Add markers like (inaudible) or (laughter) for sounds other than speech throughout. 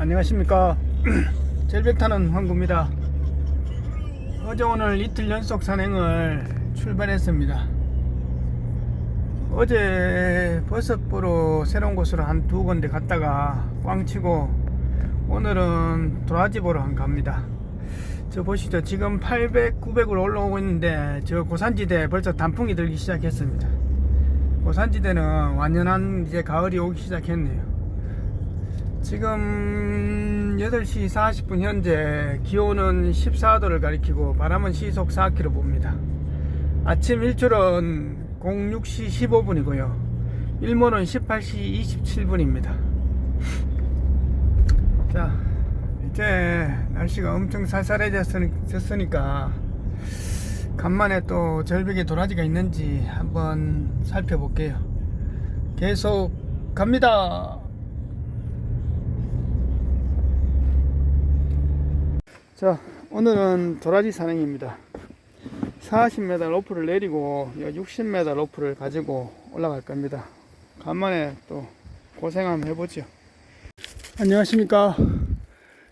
안녕하십니까? (clears throat) 절벽 타는 황구입니다. 어제 오늘 이틀 연속 산행을 출발했습니다. 어제 버섯 보러 새로운 곳으로 한 두 군데 갔다가 꽝 치고 오늘은 도라지 보러 한 갑니다. 저 보시죠. 지금 800, 900으로 올라오고 있는데 저 고산지대 벌써 단풍이 들기 시작했습니다. 고산지대는 완연한 이제 가을이 오기 시작했네요 지금 8시 40분 현재 기온은 14도를 가리키고 바람은 시속 4km 봅니다. 아침 일출은 06시 15분이고요. 일몰은 18시 27분입니다. 자, 이제 날씨가 엄청 쌀쌀해졌으니까 간만에 또 절벽에 도라지가 있는지 한번 살펴볼게요. 계속 갑니다. 자 오늘은 도라지 산행입니다. 40m 로프를 내리고 60m 로프를 가지고 올라갈 겁니다. 간만에 또 고생 한번 해보죠. 안녕하십니까?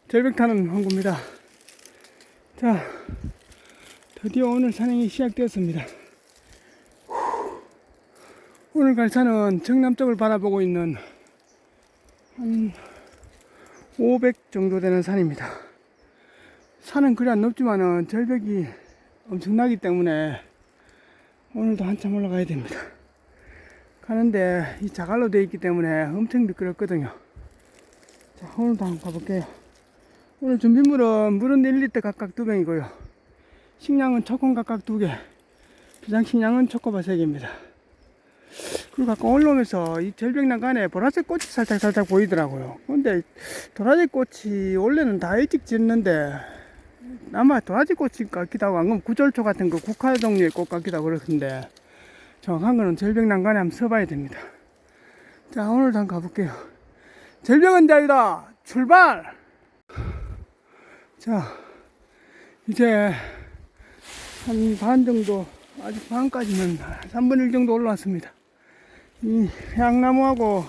절벽 타는 황구입니다. 자 드디어 오늘 산행이 시작되었습니다. 후, 오늘 갈 산은 정남쪽을 바라보고 있는 한 500 정도 되는 산입니다 산은 그리 안 높지만은 절벽이 엄청나기 때문에 오늘도 한참 올라가야 됩니다. 가는데 이 자갈로 되어 있기 때문에 엄청 미끄럽거든요. 자, 오늘도 한번 가볼게요. 오늘 준비물은 물은 1리터 각각 두 병이고요. 식량은 초콘 각각 두 개. 비상 식량은 초코바 세 개입니다. 그리고 아까 올라오면서 이 절벽 난간에 보라색 꽃이 살짝 살짝 보이더라고요. 근데 도라지 꽃이 원래는 다 일찍 짓는데 아마 도라지 꽃이 같기도 하고 방금 구절초 같은 거 국화 종류의 꽃 같기도 하고 그렇던데 정확한 거는 절벽 난간에 한번 서봐야 됩니다. 자 오늘도 한번 가볼게요. 절벽은 자유다 출발! 자 이제 한 반 정도 아직 반까지는 3분의 1 정도 올라왔습니다. 이 향나무하고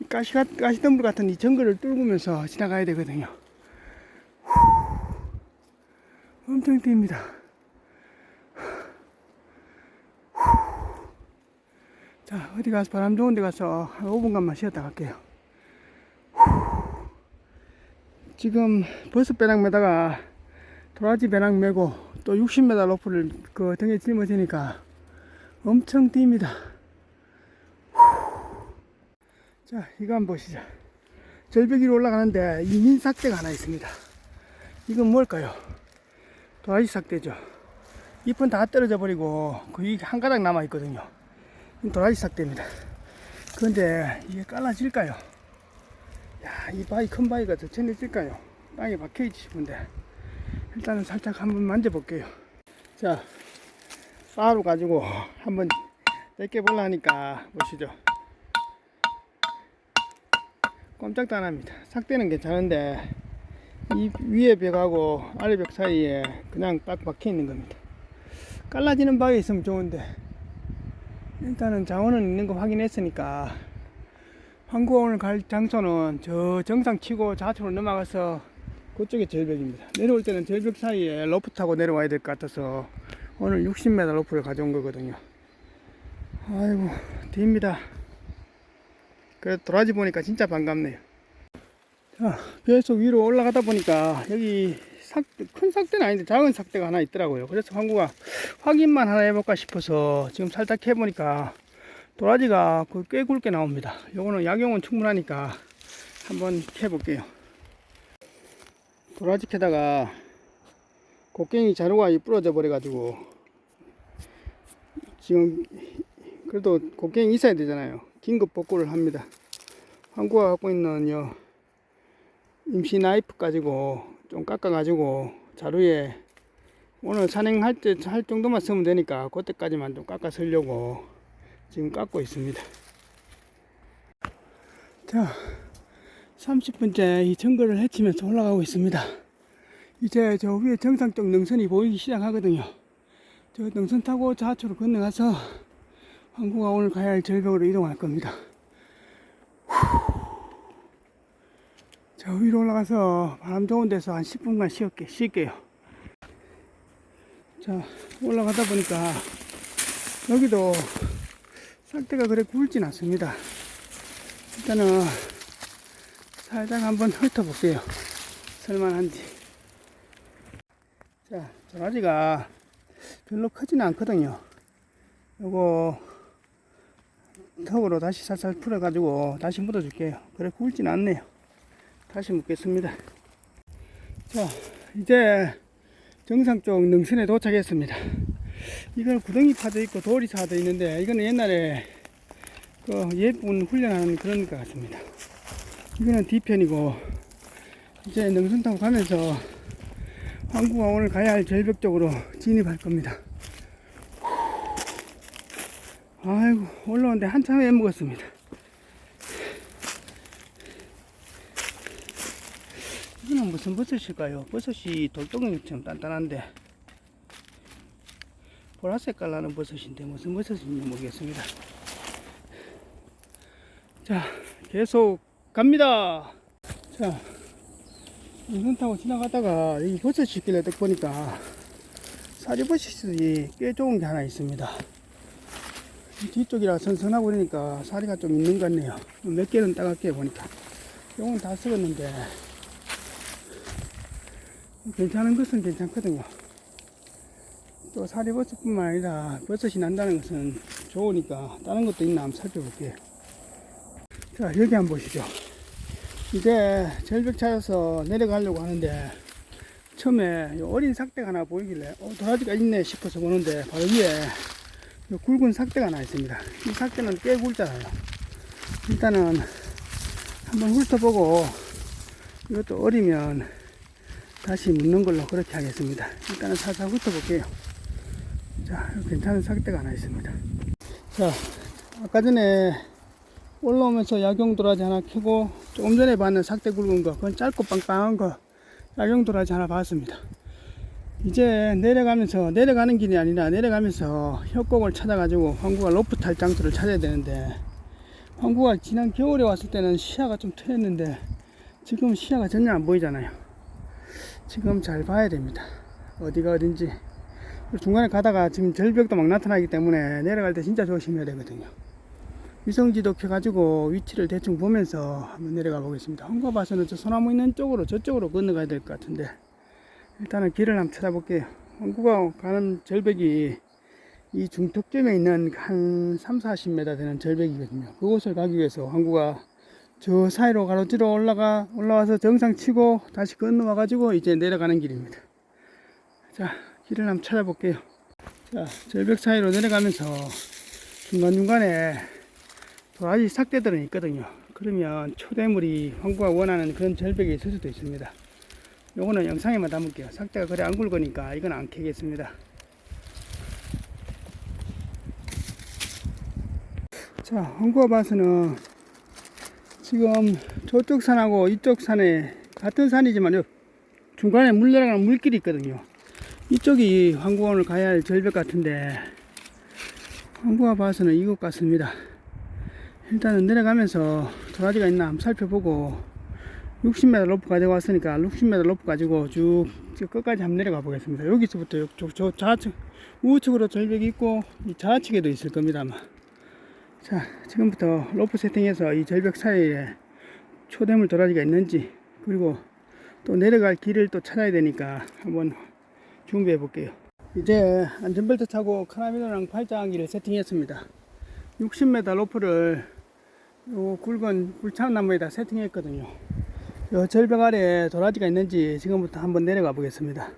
이 가시, 가시덤불 같은 이 정글을 뚫으면서 지나가야 되거든요. 엄청 뜁니다. 자, 어디 가서 바람 좋은 데 가서 한 5분간만 쉬었다 갈게요. 지금 버스 배낭 메다가 도라지 배낭 메고 또 60m 로프를 그 등에 짊어지니까 엄청 뜁니다. 자, 이거 한번 보시죠. 절벽 위로 올라가는데 이 민 삭대가 하나 있습니다. 이건 뭘까요? 도라지 삭대죠. 잎은 다 떨어져 버리고 거의 한 가닥 남아 있거든요. 도라지 삭대입니다. 그런데 이게 깔라질까요? 야, 이 바위 큰 바위가 더 전해질까요? 땅에 박혀 있지 싶은데 일단은 살짝 한번 만져볼게요. 자, 쌀로 가지고 한번 떼게 볼라 하니까 보시죠. 꼼짝도 안 합니다. 삭대는 괜찮은데 이 위에 벽하고 아래 벽 사이에 그냥 딱 박혀 있는 겁니다. 깔라지는 바위 있으면 좋은데 일단은 자원은 있는 거 확인했으니까 오늘 갈 장소는 저 정상 치고 좌측으로 넘어가서 그쪽이 절벽입니다. 내려올 때는 절벽 사이에 로프 타고 내려와야 될 것 같아서 오늘 60m 로프를 가져온 거거든요. 아이고, 뒤입니다. 그래도 도라지 보니까 진짜 반갑네요. 자, 계속 위로 올라가다 보니까 여기 삭, 큰 삭대는 아닌데 작은 삭대가 하나 있더라고요. 그래서 황구가 확인만 하나 해볼까 싶어서 지금 살짝 해보니까 도라지가 그꽤 굵게 나옵니다. 요거는 약용은 충분하니까 한번 해볼게요. 도라지 캐다가 곡괭이 자루가 부러져 버려가지고 지금 그래도 곡괭이 있어야 되잖아요. 긴급 복구를 합니다. 한국가 갖고 있는 요 임시 나이프 가지고 좀 깎아 가지고 자루에 오늘 산행할 때 할 정도만 쓰면 되니까 그때까지만 좀 깎아 쓰려고 지금 깎고 있습니다. 자, 30분째 이 정글을 헤치면서 올라가고 있습니다. 이제 저 위에 정상적 능선이 보이기 시작하거든요. 저 능선 타고 좌측으로 건너가서 항구가 오늘 가야 할 절벽으로 이동할 겁니다. 저 위로 올라가서 바람 좋은 데서 한 10분간 쉬었게, 쉴게요. 자, 올라가다 보니까 여기도 싹대가 그래 굵진 않습니다. 일단은 살짝 한번 훑어볼게요. 설만한지. 자, 도라지가 별로 크지는 않거든요. 요거 턱으로 다시 살살 풀어가지고 다시 묻어줄게요. 그래 굵진 않네요. 다시 묻겠습니다. 자, 이제 정상 쪽 능선에 도착했습니다. 이건 구덩이 파도 있고 돌이 사도 있는데 이거는 옛날에 그 예쁜 훈련하는 그런 것 같습니다. 이거는 뒤편이고 이제 능선 타고 가면서 오늘 가야 할 절벽 쪽으로 진입할 겁니다. 아이고 올라오는데 한참 애먹었습니다. 이거는 무슨 버섯일까요? 버섯이 돌덩이처럼 단단한데 보라색 깔 나는 버섯인데 무슨 버섯인지 모르겠습니다. 자 계속 갑니다. 자 인선 타고 지나가다가 여기 버섯이 있길래 딱 보니까 사리버섯이 꽤 좋은 게 하나 있습니다. 이 뒤쪽이라 선선하고 그러니까 사리가 좀 있는 것 같네요. 몇 개는 따갈게요 보니까. 요건 다 썩었는데 괜찮은 것은 괜찮거든요. 또 사리버섯뿐만 아니라 버섯이 난다는 것은 좋으니까 다른 것도 있나 한번 살펴볼게요. 자 여기 한번 보시죠. 이제 절벽 찾아서 내려가려고 하는데 처음에 이 어린 삭대가 하나 보이길래 어, 도라지가 있네 싶어서 보는데 바로 위에 이 굵은 삭대가 하나 있습니다. 이 삭대는 꽤 굵잖아요. 일단은 한번 훑어보고 이것도 어리면 다시 묻는 걸로 그렇게 하겠습니다. 일단은 살살 훑어볼게요. 자, 괜찮은 삭대가 하나 있습니다. 자, 아까 전에 올라오면서 야경 도라지 하나 켜고 조금 전에 봤는 삭대 굵은 거, 그건 짧고 빵빵한 거 야경 도라지 하나 봤습니다. 이제 내려가면서 내려가는 길이 아니라 내려가면서 협곡을 찾아가지고 황구가 로프 탈 장소를 찾아야 되는데 황구가 지난 겨울에 왔을 때는 시야가 좀 트였는데 지금 시야가 전혀 안 보이잖아요. 지금 잘 봐야 됩니다. 어디가 어딘지. 중간에 가다가 지금 절벽도 막 나타나기 때문에 내려갈 때 진짜 조심해야 되거든요. 위성지도 켜가지고 위치를 대충 보면서 한번 내려가 보겠습니다. 봐서는 저 소나무 있는 쪽으로 저쪽으로 건너가야 될 것 같은데 일단은 길을 한번 찾아볼게요. 한구가 가는 절벽이 이 중턱점에 있는 한 3, 40m 되는 절벽이거든요. 그곳을 가기 위해서 항구가 저 사이로 가로지로 올라가 올라와서 정상 치고 다시 건너와 가지고 이제 내려가는 길입니다. 자, 길을 한번 찾아볼게요. 자, 절벽 사이로 내려가면서 중간중간에 도라지 삭대들은 있거든요. 그러면 초대물이 황구가 원하는 그런 절벽이 있을 수도 있습니다. 요거는 영상에만 담을게요. 삭대가 그래 안 굵으니까 이건 안 캐겠습니다. 자, 황구가 봐서는 지금 저쪽 산하고 이쪽 산에 같은 산이지만 요 중간에 물 내려가는 물길이 있거든요. 이쪽이 황구원을 가야 할 절벽 같은데 황구가 봐서는 이곳 같습니다. 일단은 내려가면서 도라지가 있나 한번 살펴보고 60m 로프 가지고 왔으니까 60m 로프 가지고 쭉 끝까지 한번 내려가 보겠습니다. 여기서부터 저, 저 좌측 우측으로 절벽이 있고 이 좌측에도 있을 겁니다 아마. 자 지금부터 로프 세팅해서 이 절벽 사이에 초대물 도라지가 있는지 그리고 또 내려갈 길을 또 찾아야 되니까 한번 준비해 볼게요. 이제 안전벨트 차고 카라비너랑 팔짱기를 세팅했습니다. 60m 로프를 요 굵은 불참나무에다 세팅했거든요. 요 절벽 아래에 도라지가 있는지 지금부터 한번 내려가 보겠습니다.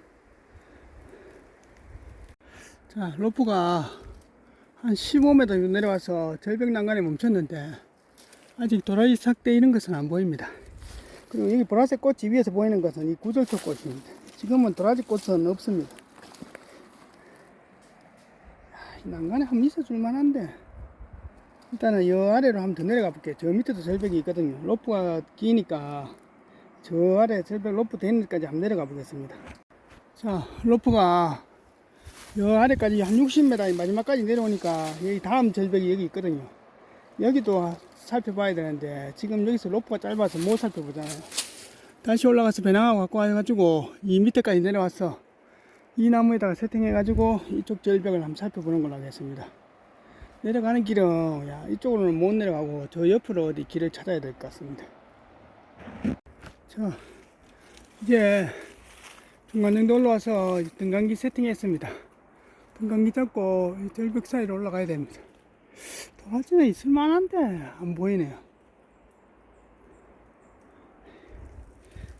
자, 로프가 한 15m 정도 내려와서 절벽 난간에 멈췄는데 아직 도라지 삭대 이런 것은 안 보입니다. 그리고 여기 보라색 꽃이 위에서 보이는 것은 이 구절초 꽃입니다. 지금은 도라지 꽃은 없습니다. 이 난간에 한번 있어줄 만한데 일단은 이 아래로 한번 더 내려가 볼게요. 저 밑에도 절벽이 있거든요. 로프가 기니까 저 아래 절벽 로프 되는 데까지 한번 내려가 보겠습니다. 자, 로프가 여 아래까지 한 60m 마지막까지 내려오니까 여기 다음 절벽이 여기 있거든요. 여기도 살펴봐야 되는데 지금 여기서 로프가 짧아서 못 살펴보잖아요. 다시 올라가서 배낭하고 갖고 와가지고 이 밑에까지 내려와서 이 나무에다가 세팅해가지고 이쪽 절벽을 한번 살펴보는 걸로 하겠습니다. 내려가는 길은 야, 이쪽으로는 못 내려가고 저 옆으로 어디 길을 찾아야 될 것 같습니다. 자, 이제 중간 정도 올라와서 등간기 세팅했습니다. 등간기 잡고 이 절벽 사이로 올라가야 됩니다. 도화지는 있을 만한데 안 보이네요.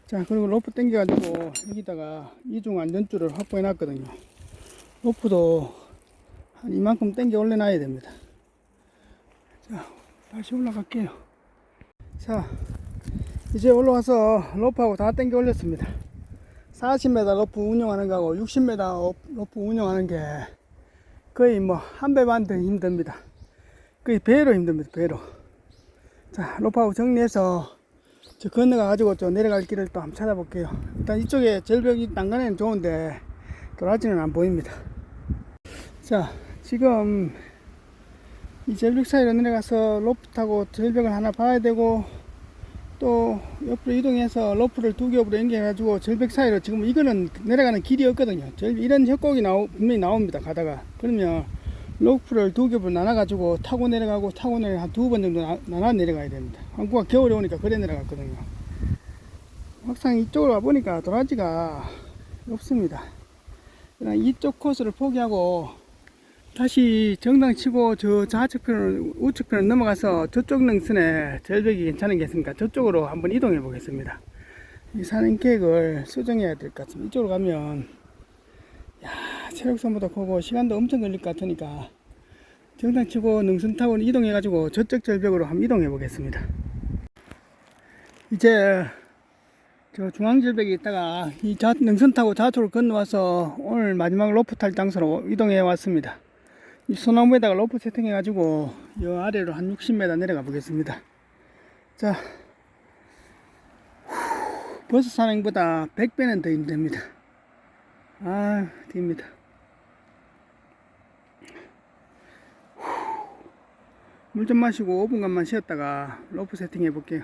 자, 그리고 로프 당겨가지고 여기다가 이중 안전줄을 확보해 놨거든요. 로프도 한 이만큼 당겨 올려놔야 됩니다. 자, 다시 올라갈게요. 자, 이제 올라와서 로프하고 다 당겨 올렸습니다. 40m 로프 운영하는 거하고 60m 로프 운영하는 게 거의 뭐 한 배 반 더 힘듭니다. 거의 배로 힘듭니다. 배로. 자, 로프하고 정리해서 저 건너가 가지고 저 내려갈 길을 또 한번 찾아볼게요. 일단 이쪽에 절벽이 난간에는 좋은데 도라지는 안 보입니다. 자, 지금 이 절벽 사이로 내려가서 로프 타고 절벽을 하나 봐야 되고 또 옆으로 이동해서 로프를 두 겹으로 연결해가지고 절벽 사이로 지금 이거는 내려가는 길이었거든요. 절 이런 협곡이 나오, 분명히 나옵니다. 가다가 그러면 로프를 두 겹으로 나눠가지고 타고 내려가고 타고 내려 한두 번 정도 나, 나눠 내려가야 됩니다. 한국가 겨울에 오니까 그래 내려갔거든요. 막상 이쪽으로 와보니까 도라지가 없습니다. 이쪽 코스를 포기하고 다시 정당 치고 저 좌측편을 우측편을 넘어가서 저쪽 능선에 절벽이 괜찮은 게 있으니까 저쪽으로 한번 이동해 보겠습니다. 이 사는 계획을 수정해야 될 것 같습니다. 이쪽으로 가면 야 체력선보다 크고 시간도 엄청 걸릴 것 같으니까 정당 치고 능선 타고 이동해 가지고 저쪽 절벽으로 한번 이동해 보겠습니다. 이제 저 중앙절벽에 있다가 이 좌, 능선 타고 좌측으로 건너와서 오늘 마지막 로프 탈 장소로 이동해 왔습니다. 이 소나무에다가 로프 세팅해 가지고 이 아래로 한 60m 내려가 보겠습니다. 자, 후, 버스 산행보다 100배는 더 힘듭니다. 아, 딥니다. 물 좀 마시고 5분간만 쉬었다가 로프 세팅 해 볼게요.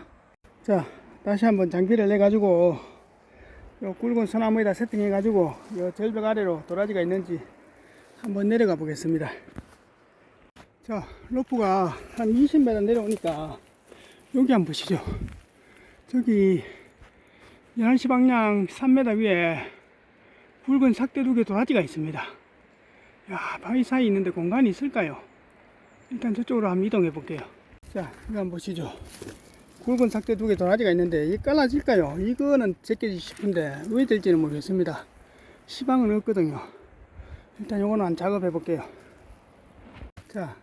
자, 다시 한번 장비를 내 가지고 요 굵은 소나무에다 세팅해 가지고 요 절벽 아래로 도라지가 있는지 한번 내려가 보겠습니다. 자, 로프가 한 20m 내려오니까 여기 한번 보시죠. 저기 11시 방향 3m 위에 붉은 삭대 두 개 도라지가 있습니다. 야, 바위 사이 있는데 공간이 있을까요? 일단 저쪽으로 한번 이동해 볼게요. 자, 이거 한번 보시죠. 굵은 삭대 두 개 도라지가 있는데 이 깔라질까요? 이거는 제껴지 싶은데 왜 될지는 모르겠습니다. 시방은 없거든요. 일단 요거는 한 작업해 볼게요. 자,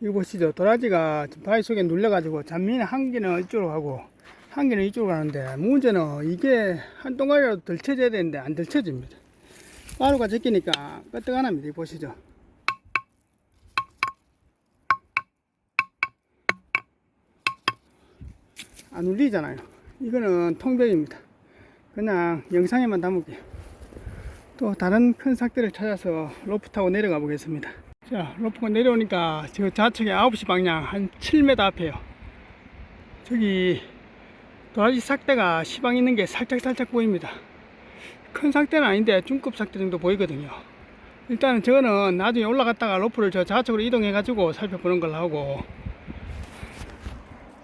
이거 보시죠. 도라지가 바위 속에 눌려 가지고 잔미는 한 개는 이쪽으로 가고 한 개는 이쪽으로 가는데 문제는 이게 한 동아리라도 덜쳐져야 되는데 안 덜쳐집니다. 가루가 제끼니까 끄떡 안 합니다. 이거 보시죠. 안 울리잖아요. 이거는 통백입니다. 그냥 영상에만 담을게요. 또 다른 큰 삭대를 찾아서 로프 타고 내려가 보겠습니다. 자, 로프가 내려오니까 저 좌측에 9시 방향 한 7m 앞에요. 저기 도라지 삭대가 시방 있는 게 살짝 살짝 보입니다. 큰 삭대는 아닌데 중급 삭대 정도 보이거든요. 일단은 저거는 나중에 올라갔다가 로프를 저 좌측으로 이동해 가지고 살펴보는 걸로 하고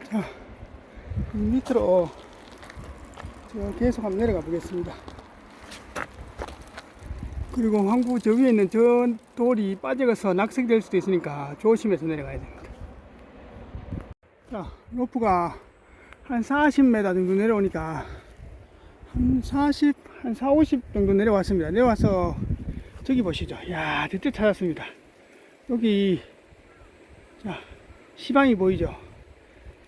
자 밑으로 저 계속 한번 내려가 보겠습니다. 그리고 항구 저 위에 있는 저 돌이 빠져서 낙석될 수도 있으니까 조심해서 내려가야 됩니다. 자, 로프가 한 40m 정도 내려오니까 한 40, 한 4, 50 정도 내려왔습니다. 내려와서 저기 보시죠. 야, 드디어 찾았습니다. 여기 자, 시방이 보이죠?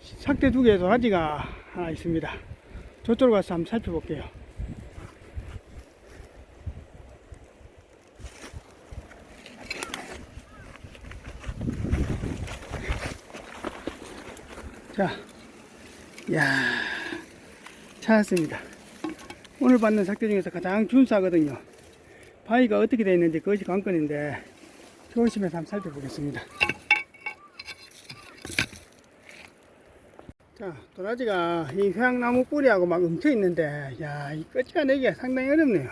삭대 두 개의 도라지가 하나 있습니다. 저쪽으로 가서 한번 살펴볼게요. 자, 야 찾았습니다. 오늘 받는 삭대 중에서 가장 준수하거든요. 바위가 어떻게 되어 있는지 그것이 관건인데 조심해서 한번 살펴보겠습니다. 자, 도라지가 이 회양나무 뿌리하고 막 엉켜 있는데, 야, 이 끄집어내기가 상당히 어렵네요.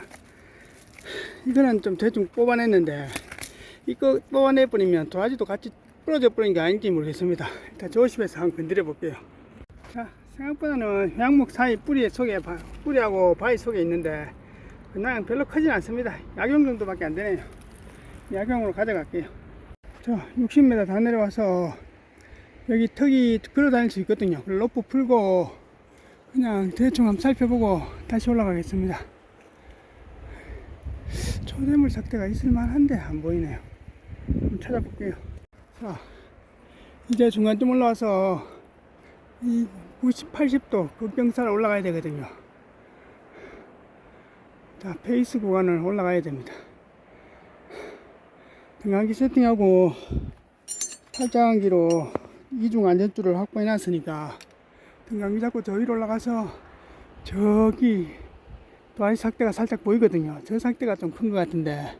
이거는 좀 대충 뽑아냈는데, 이거 뽑아내 버리면 도라지도 같이 부러져 버린 게 아닌지 모르겠습니다. 일단 조심해서 한번 건드려 볼게요. 자, 생각보다는 회양목 사이 뿌리 속에, 바- 뿌리하고 바위 속에 있는데, 그냥 별로 크진 않습니다. 약용 정도밖에 안 되네요. 약용으로 가져갈게요. 자, 60m 다 내려와서, 여기 턱이 걸어 다닐 수 있거든요. 그걸 로프 풀고 그냥 대충 한번 살펴보고 다시 올라가겠습니다. 초대물 삭대가 있을 만한데 안 보이네요. 한번 찾아볼게요. 자, 이제 중간쯤 올라와서 이 90, 80도 급경사를 올라가야 되거든요. 자, 페이스 구간을 올라가야 됩니다. 등한기 세팅하고 팔짱기로 이중 안전줄을 확보해 놨으니까 등강이 자꾸 저 위로 올라가서 저기 도아리 삭대가 살짝 보이거든요. 저 삭대가 좀 큰 것 같은데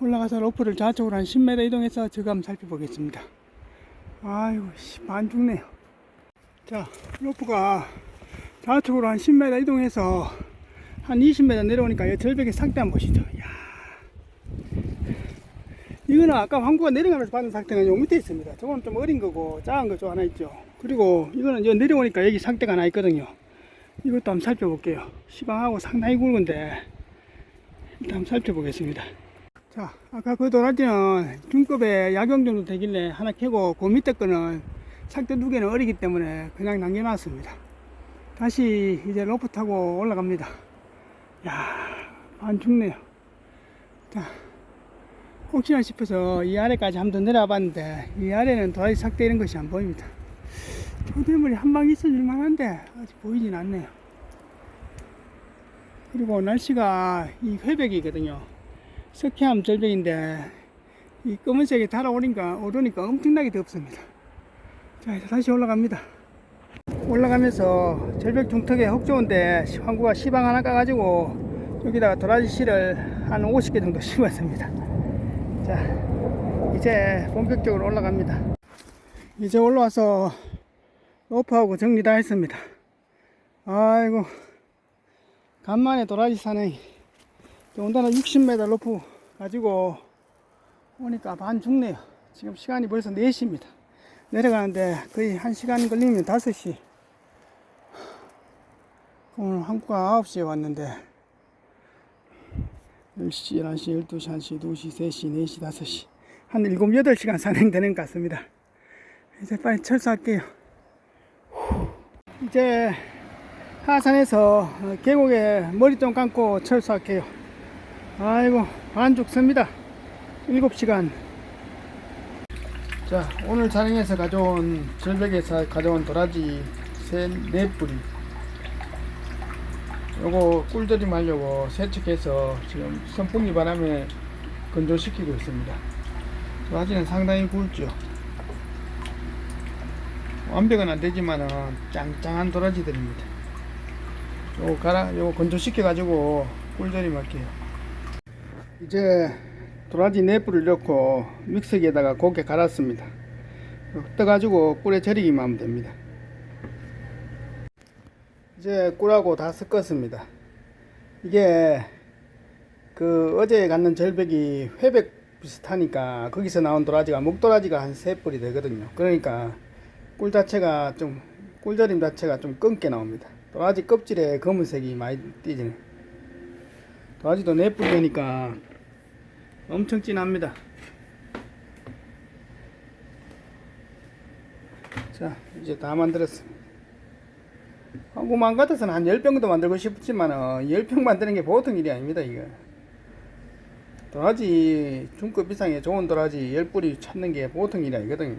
올라가서 로프를 좌측으로 한 10m 이동해서 한번 살펴보겠습니다. 아이고 씨, 반 죽네요. 자 로프가 좌측으로 한 10m 이동해서 한 20m 내려오니까 이 절벽에 삭대 한번 보시죠. 야 이거는 아까 황구가 내려가면서 받은 상태가 요 밑에 있습니다. 저건 좀 어린 거고 작은 거 좀 하나 있죠. 그리고 이거는 여 내려오니까 여기 상태가 하나 있거든요. 이것도 한번 살펴볼게요. 시방하고 상당히 굵은데 일단 한번 살펴보겠습니다. 자, 아까 그 도라지는 중급의 약용 정도 되길래 하나 캐고 그 밑에 거는 상태 두 개는 어리기 때문에 그냥 남겨놨습니다. 다시 이제 로프 타고 올라갑니다. 야, 반 죽네요. 자. 혹시나 싶어서 이 아래까지 한번 더 내려와 봤는데 이 아래는 도라지 삭대 이런 것이 안 보입니다. 초대물이 한 방 있어줄 만한데 아직 보이진 않네요. 그리고 날씨가 이 회백이거든요. 석회암 절벽인데 이 검은색이 달아오니까 오르니까 엄청나게 덥습니다. 자 이제 다시 올라갑니다. 올라가면서 절벽 중턱에 혹 좋은데 황구가 시방 하나 까가지고 여기다가 도라지 씨를 한 50개 정도 (laughs) 심었습니다. 자, 이제 본격적으로 올라갑니다. 이제 올라와서 로프하고 정리 다 했습니다. 아이고, 간만에 도라지 사네. 온다나 60m 로프 가지고 오니까 반 죽네요. 지금 시간이 벌써 4시입니다. 내려가는데 거의 1시간 걸리면 5시. 오늘 한국가 9시에 왔는데 10시, 11시, 12시, 1시, 2시, 3시, 4시, 5시. 한 7, 8시간 산행되는 것 같습니다. 이제 빨리 철수할게요. 후. 이제 하산에서 어, 계곡에 머리 좀 감고 철수할게요. 아이고, 반 죽습니다. 7시간. 자, 오늘 촬영해서 가져온, 절벽에서 가져온 도라지 세, 네 뿌리. 요거 꿀들임 하려고 세척해서 지금 선풍기 바람에 건조시키고 있습니다. 도라지는 상당히 굵죠. 완벽은 안 되지만은 짱짱한 도라지들입니다. 요거 갈아, 요거 건조시켜 가지고 꿀들임 할게요. 이제 도라지 네 뿔을 넣고 믹서기에다가 곱게 갈았습니다. 떠가지고 꿀에 절이기만 하면 됩니다. 이제 꿀하고 다 섞었습니다. 이게 그 어제 갔는 절벽이 회백 비슷하니까 거기서 나온 도라지가 목도라지가 한 세 뿌리 되거든요. 그러니까 꿀 자체가 좀 꿀절임 자체가 좀 검게 나옵니다. 도라지 껍질에 검은색이 많이 띄지네. 뿌리 되니까 엄청 진합니다. 자, 이제 다 만들었습니다. 한국만 같아서는 한 10병도 만들고 싶지만 어, 10병 만드는 게 보통 일이 아닙니다 이거 도라지 중급 이상의 좋은 도라지 10뿌리 찾는 게 보통 일이 아니거든요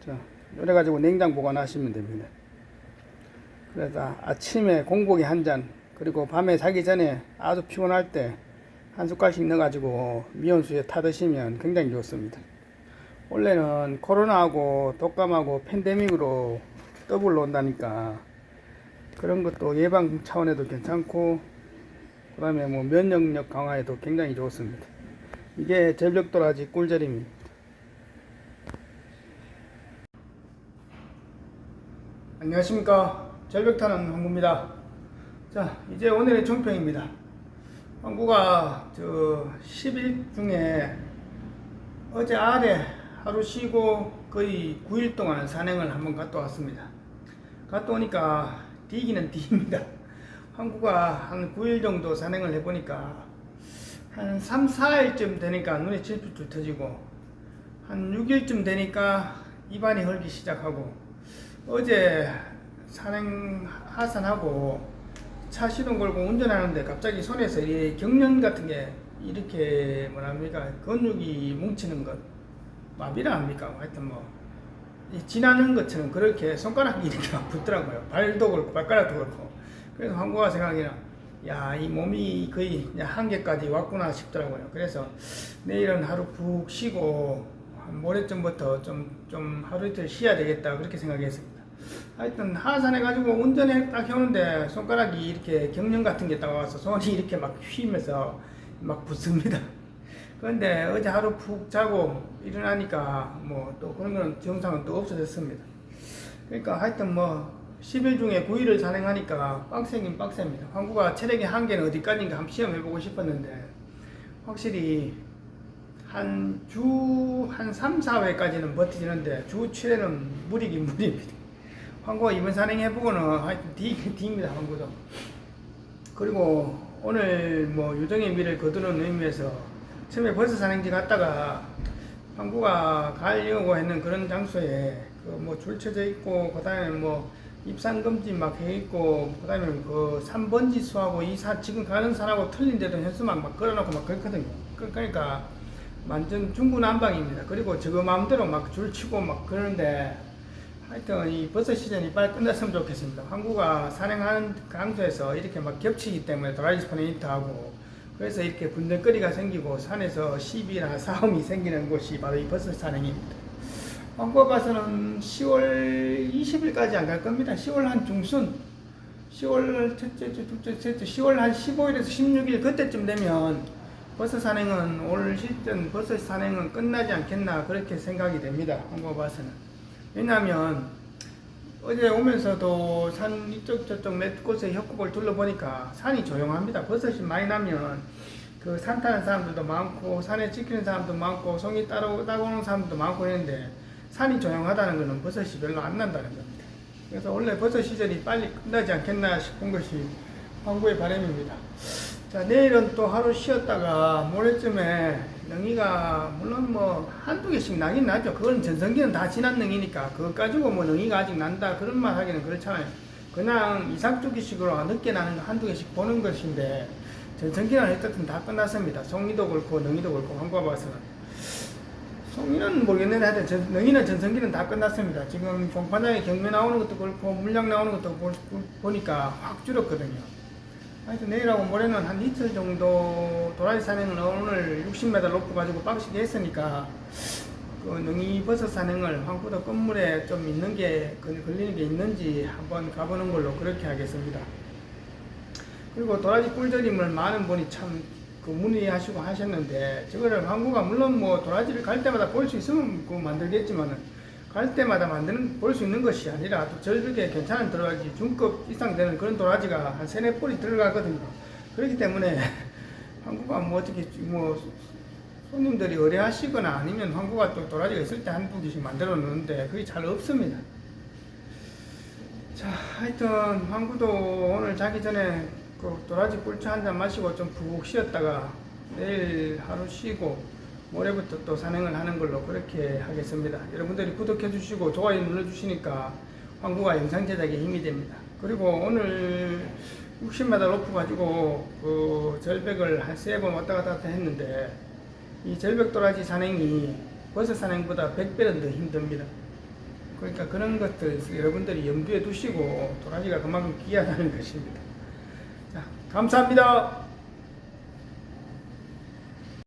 자 이래가지고 냉장 보관하시면 됩니다 그래서 아침에 공복에 한잔 그리고 밤에 자기 전에 아주 피곤할 때 한 숟갈씩 넣어가지고 미온수에 타 드시면 굉장히 좋습니다. 원래는 코로나하고 독감하고 팬데믹으로 더블로 온다니까 그런 것도 예방 차원에도 괜찮고 그 다음에 뭐 면역력 강화에도 굉장히 좋습니다. 이게 절벽도라지 꿀절임입니다. 안녕하십니까. 절벽타는 황구입니다 자 이제 오늘의 총평입니다. 황구가 저 10일 중에 어제 아래 하루 쉬고 거의 9일 동안 산행을 한번 갔다 왔습니다. 갔다 오니까 디기는 디입니다. 황구가 한 9일 정도 산행을 해보니까 한 3, 4일쯤 되니까 눈에 질필줄 터지고 한 6일쯤 되니까 입안이 헐기 시작하고 어제 산행 하산하고 차 시동 걸고 운전하는데 갑자기 손에서 이 경련 같은 게 이렇게 뭐랍니까? 근육이 뭉치는 것. 마비라 합니까? 하여튼 뭐이 지나는 것처럼 그렇게 손가락이 (laughs) 이렇게 막 붙더라고요. 발도 그렇고 발가락도 그렇고. 그래서 한국어 생각이나 야 이 몸이 거의 한계까지 왔구나 싶더라고요. 그래서 내일은 하루 푹 쉬고 한 모레쯤부터 좀, 좀 하루 이틀 쉬어야 되겠다 그렇게 생각했습니다 하여튼 하산해 가지고 운전해 딱 해오는데 손가락이 이렇게 경련 같은 게딱 와서 손이 이렇게 막 휘면서 막 붓습니다. (laughs) 그런데 어제 하루 푹 자고 일어나니까 뭐 또 그런 거는 증상은 또 없어졌습니다. 그러니까 하여튼 뭐 10일 중에 9일을 산행하니까 빡세긴 빡셉니다. 한국가 체력의 한계는 어디까지인가 한번 시험해보고 싶었는데 확실히 한 주한 3, 4회까지는 버티지는데 주 7회는 무리긴 무리입니다. 황구가 이번 산행 해보고는 하여튼 D, D입니다, 황구도. 그리고 오늘 뭐 유정의 미를 거두는 의미에서 처음에 버스 산행지 갔다가 황구가 가려고 했는 그런 장소에 그 뭐 줄 쳐져 있고 그 다음에 뭐 입산 금지 막 해 있고 그 다음에 그 3번지 수하고 이사 지금 가는 산하고 틀린 데도 현수막 막 걸어놓고 막 그렇거든요. 그- 그러니까 완전 중구난방입니다. 그리고 저거 마음대로 막 줄 치고 막 그러는데 하여튼 이 버스 시즌이 빨리 끝났으면 좋겠습니다. 한국가 산행하는 강소에서 이렇게 막 겹치기 때문에 드라이브 스포네이트하고 그래서 이렇게 분들거리가 생기고 산에서 시비나 싸움이 생기는 곳이 바로 이 버스 산행입니다. 한국 가서는 10월 20일까지 안 갈 겁니다. 10월 한 중순, 10월 첫째 주, 둘째, 셋째, 10월 한 15일에서 16일 그때쯤 되면 버스 산행은 올 시즌 버스 산행은 끝나지 않겠나 그렇게 생각이 됩니다. 한국 봐서는. 왜냐하면 어제 오면서도 산 이쪽 저쪽 몇 곳에 협곡을 둘러보니까 산이 조용합니다. 버섯이 많이 나면 그 산 타는 사람들도 많고 산에 지키는 사람도 많고 송이 따로 따고 오는 사람도 많고 했는데 산이 조용하다는 것은 버섯이 별로 안 난다는 겁니다. 그래서 원래 버섯 시즌이 빨리 끝나지 않겠나 싶은 것이 황구의 바람입니다. 자 내일은 또 하루 쉬었다가 모레쯤에 능이가 물론 뭐 한두 개씩 나긴 나죠. 그건 전성기는 다 지난 능이니까 그거 가지고 뭐 능이가 아직 난다 그런 말 하기는 그렇잖아요. 그냥 이삭주기식으로 늦게 나는 거 한두 개씩 보는 것인데 전성기는 어쨌든 다 끝났습니다. 송이도 그렇고 능이도 그렇고 한과 봐서는 송이는 모르겠는데 하여튼 전, 능이는 전성기는 다 끝났습니다. 지금 종파장에 경매 나오는 것도 그렇고 물량 나오는 것도 보, 보니까 확 줄었거든요. 하여튼 내일하고 모레는 한 이틀 정도 도라지 산행을 오늘 60m 로프 가지고 빡시게 했으니까 그 능이 버섯 산행을 황구도 건물에 좀 있는 게 그- 걸리는 게 있는지 한번 가보는 걸로 그렇게 하겠습니다. 그리고 도라지 꿀절임을 많은 분이 참 그 문의하시고 하셨는데 저거를 한국가 물론 뭐 도라지를 갈 때마다 볼 수 있으면 그 만들겠지만은 갈 때마다 만드는 볼 수 있는 것이 아니라 또 절벽에 괜찮은 도라지 중급 이상 되는 그런 도라지가 한 세네 뿌리 들어가거든요. 그렇기 때문에 (laughs) 한국가 뭐 어떻게 뭐 손님들이 의뢰하시거나 아니면 한국가 또 도라지가 있을 때 한두 개씩 만들어 놓는데 그게 잘 없습니다. 자, 하여튼 황구도 오늘 자기 전에 그 도라지 꿀차 한 잔 마시고 좀 푹 쉬었다가 내일 하루 쉬고 모레부터 또 산행을 하는 걸로 그렇게 하겠습니다. 여러분들이 구독해 주시고 좋아요 눌러 주시니까 황구가 영상 제작에 힘이 됩니다. 그리고 오늘 60m 로프 가지고 그 절벽을 한 세 번 왔다 갔다 했는데 이 절벽 도라지 산행이 버섯 산행보다 100배는 더 힘듭니다. 그러니까 그런 것들 여러분들이 염두에 두시고 도라지가 그만큼 귀하다는 것입니다. 자, 감사합니다.